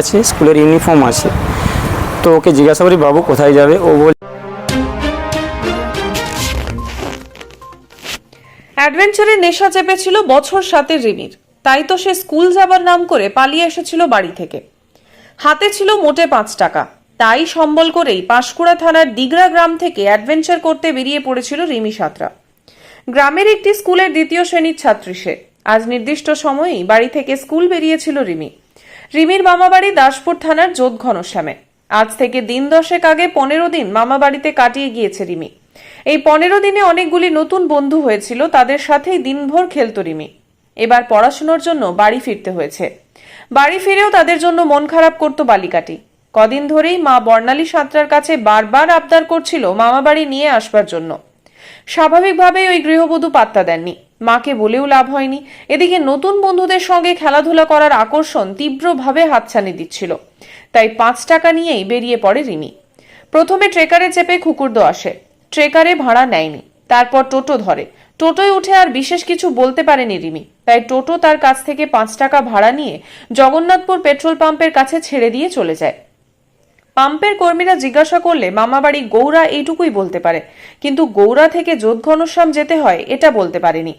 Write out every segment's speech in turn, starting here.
আছে স্কুলের ইউনিফর্ম আছে। তো ওকে জিজ্ঞাসা করি, বাবু, কোথায় যাবে? ও বল অ্যাডভেঞ্চারে নেশা চেপেছিল বছর সাতের রিমির। তাই তো সে স্কুল যাবার নাম করে পালিয়ে এসেছিল বাড়ি থেকে। হাতে ছিল মোটে পাঁচ টাকা। তাই সম্বল করেই পাঁশকুড়া থানার দিগরা গ্রাম থেকে অ্যাডভেঞ্চার করতে বেরিয়ে পড়েছিল রিমি সাঁতরা। গ্রামের একটি স্কুলের দ্বিতীয় শ্রেণির ছাত্রী সে। আজ নির্দিষ্ট সময়েই বাড়ি থেকে স্কুল বেরিয়েছিল রিমি। রিমির মামাবাড়ি দাসপুর থানার যোধ ঘনশ্যামে আজ থেকে দিন দশেক আগে পনেরো দিন মামাবাড়িতে কাটিয়ে গিয়েছে রিমি। এই পনেরো দিনে অনেকগুলি নতুন বন্ধু হয়েছিল, তাদের সাথেই দিনভর খেলত রিমি। এবার পড়াশোনার জন্য বাড়ি ফিরতে হয়েছে। বাড়ি ফিরেও তাদের জন্য মন খারাপ করত বালিকাটি। কদিন ধরেই মা বর্ণালী সাঁতরার কাছে বারবার আবদার করছিল মামাবাড়ি নিয়ে আসবার জন্য। স্বাভাবিকভাবেই ওই গৃহবধূ পাত্তা দেননি। মাকে বলেও লাভ হয়নি। এদিকে নতুন বন্ধুদের সঙ্গে খেলাধুলা করার আকর্ষণ তীব্রভাবে হাতছানি দিচ্ছিল। তাই পাঁচ টাকা নিয়েই বেরিয়ে পড়ে রিমি। প্রথমে ট্রেকারে চেপে খুকুরদো আসে। ট্রেকারে ভাড়া নেয়নি। তারপর টোটো ধরে। টোটোয় উঠে আর বিশেষ কিছু বলতে পারেনি রিমি। তাই টোটো তার কাছ থেকে পাঁচ টাকা ভাড়া নিয়ে জগন্নাথপুর পেট্রোল পাম্পের কাছে ছেড়ে দিয়ে চলে যায়। পাম্পের কর্মীরা জিজ্ঞাসা করলে মামাবাড়ি গৌরা এইটুকুই বলতে পারে। কিন্তু গৌরা থেকে যোধ ঘনশ্যাম যেতে হয়, এটা বলতে পারেনি।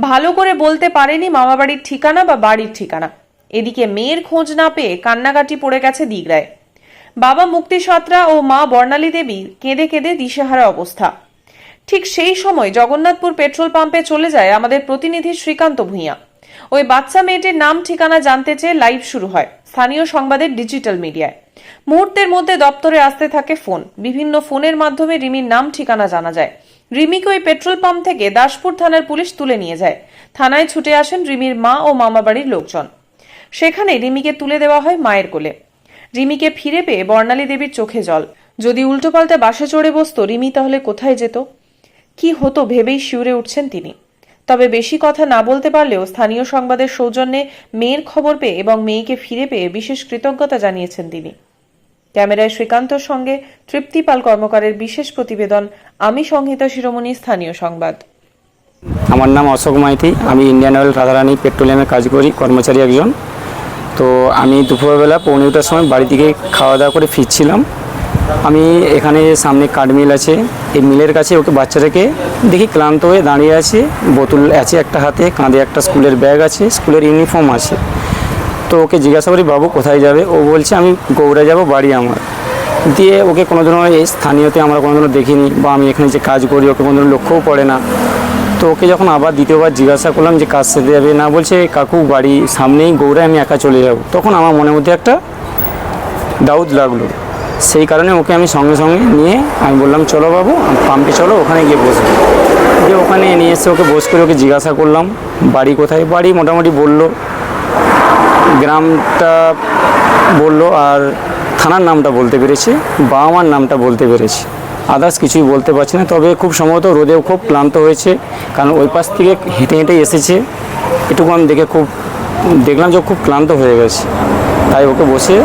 ভালো করে বলতে পারেনি মামাবাড়ির ঠিকানা বা বাড়ির ঠিকানা। এদিকে মেয়ের খোঁজ না পেয়ে কান্নাকাটি পড়ে গেছে দিগরায় বাবা মুক্তি সাঁতরা ও মা বর্ণালী দেবী কেঁদে কেঁদে দিশেহারা অবস্থা। ঠিক সেই সময় জগন্নাথপুর পেট্রোল পাম্পে চলে যায় আমাদের প্রতিনিধি শ্রীকান্ত ভূঁইয়া। ওই বাচ্চা মেয়েটির নাম ঠিকানা জানতে চেয়ে লাইভ শুরু হয়। স্থানীয় সংবাদের ডিজিটাল মিডিয়ায়। মুহূর্তের মধ্যে দপ্তরে আসতে থাকে ফোন। বিভিন্ন ফোনের মাধ্যমে রিমির নাম, ঠিকানা জানা যায়। রিমিকে ওই পেট্রোল পাম্প থেকে দাসপুর থানার পুলিশ তুলে নিয়ে যায়। থানায় ছুটে আসেন রিমির মা ও মামাবাড়ির লোকজন। সেখানে রিমিকে তুলে দেওয়া হয় মায়ের কোলে। রিমিকে ফিরে পেয়ে বর্ণালী দেবীর চোখে জল। যদি উল্টোপাল্টা বাসে চড়ে বসতো, রিমি তাহলে কোথায় যেত? কি হতো ভেবেই শিউরে উঠছেন তিনি। তবে বেশি কথা না বলতে পারলেও স্থানীয় সংবাদের সৌজন্যে মেয়ের খবর পেয়ে এবং মেয়েকে ফিরে পেয়ে বিশেষ কৃতজ্ঞতা জানিয়েছেন তিনি। ক্যামেরায় শ্রীকান্তর সঙ্গে তৃপ্তিপাল কর্মকারের বিশেষ প্রতিবেদন, আমি সংহিতা শিরোমণি, স্থানীয় সংবাদ। আমার নাম অশোক মাইতি, আমি ইন্ডিয়ান অয়েল রাধারানী পেট্রোলিয়ামে কাজ করি, কর্মচারী একজন। তো আমি দুপুরবেলা পৌনেটার সময় বাড়ি থেকে খাওয়া দাওয়া করে ফিরছিলাম। আমি এখানে সামনে কাঠমিল আছে এই মিলের কাছে ওকে বাচ্চাটাকে দেখি ক্লান্ত হয়ে দাঁড়িয়ে আছে, বোতল আছে একটা হাতে, কাঁধে একটা স্কুলের ব্যাগ আছে, স্কুলের ইউনিফর্ম আছে। তো ওকে জিজ্ঞাসা করি, বাবু, কোথায় যাবে? ও বলছে, আমি গৌড়া যাব, বাড়ি আমার। দিয়ে ওকে কোনোদিনও এই স্থানীয়তে আমরা কোনোদিনও দেখিনি বা আমি এখানে যে কাজ করি, ওকে কোনোদিনও লক্ষ্যও পড়ে না। তো ওকে যখন আবার দ্বিতীয়বার জিজ্ঞাসা করলাম যে কাজ সাথে যাবে? না বলছে, কাকু, বাড়ি সামনেই গৌড়ায়, আমি একা চলে যাব। তখন আমার মনের মধ্যে একটা ডাউট লাগল। সেই কারণে ওকে আমি সঙ্গে সঙ্গে নিয়ে আমি বললাম, চলো বাবু, পাম্পে চলো, ওখানে গিয়ে বসবো। দিয়ে ওখানে নিয়ে এসে ওকে বস করে ওকে জিজ্ঞাসা করলাম, বাড়ি কোথায়? বাড়ি মোটামুটি বলল, গ্রামটা বলল আর থানার নামটা বলতে পেরেছে বাবা মার নামটা বলতে পেরেছে। আদার্স কিছুই বলতে পারছি না, তবে খুব সম্ভবত রোদেও খুব ক্লান্ত হয়েছে, কারণ ওই পাশ থেকে হেঁটে হেঁটে এসেছে। এটুকু আমি দেখে খুব, দেখলাম যে খুব ক্লান্ত হয়ে গেছে। তাই ওকে বসে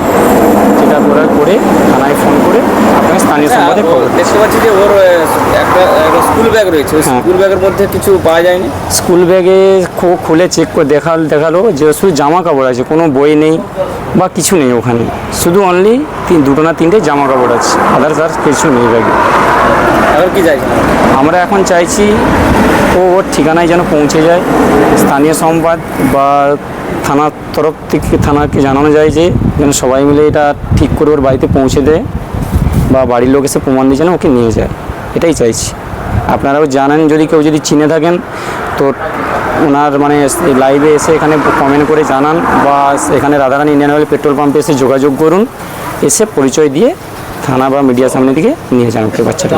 যেটা করার করে থানায় ফোন করে আপনাকে স্থানীয় সংবাদে খবর হ্যাঁ, দেখতে পাচ্ছি যে ওর একটা একটা স্কুল ব্যাগ রয়েছে। স্কুল ব্যাগের মধ্যে কিছু পাওয়া যায়নি? স্কুল ব্যাগে খুলে চেক করে দেখাল দেখাল যে শুধু জামা কাপড় আছে কোনো বই নেই বা কিছু নেই ওখানে। শুধু অনলি তিন দুটো না তিনটে জামা কাপড় আছে। আদার্স আর কিছু নেই ব্যাগে এখন কি চাইছেন? আমরা এখন চাইছি ও ওর ঠিকানায় যেন পৌঁছে যায়। স্থানীয় সংবাদ বা থানার তরফ থেকে থানাকে জানানো যায় যে যেন সবাই মিলে এটা ঠিক করে ওর বাড়িতে পৌঁছে দেয় বা বাড়ির লোক এসে প্রমাণ দিয়ে যেন ওকে নিয়ে যায়। এটাই চাইছি। আপনারাও জানেন, যদি কেউ যদি চিনে থাকেন, তো ওনার মানে লাইভে এসে এখানে কমেন্ট করে জানান বা এখানে রাধারানী ইন্ডিয়ান অয়েল পেট্রোল পাম্পে এসে যোগাযোগ করুন। এসে পরিচয় দিয়ে থানা বা মিডিয়ার সামনে দিকে নিয়ে যান ওকে বাচ্চাটা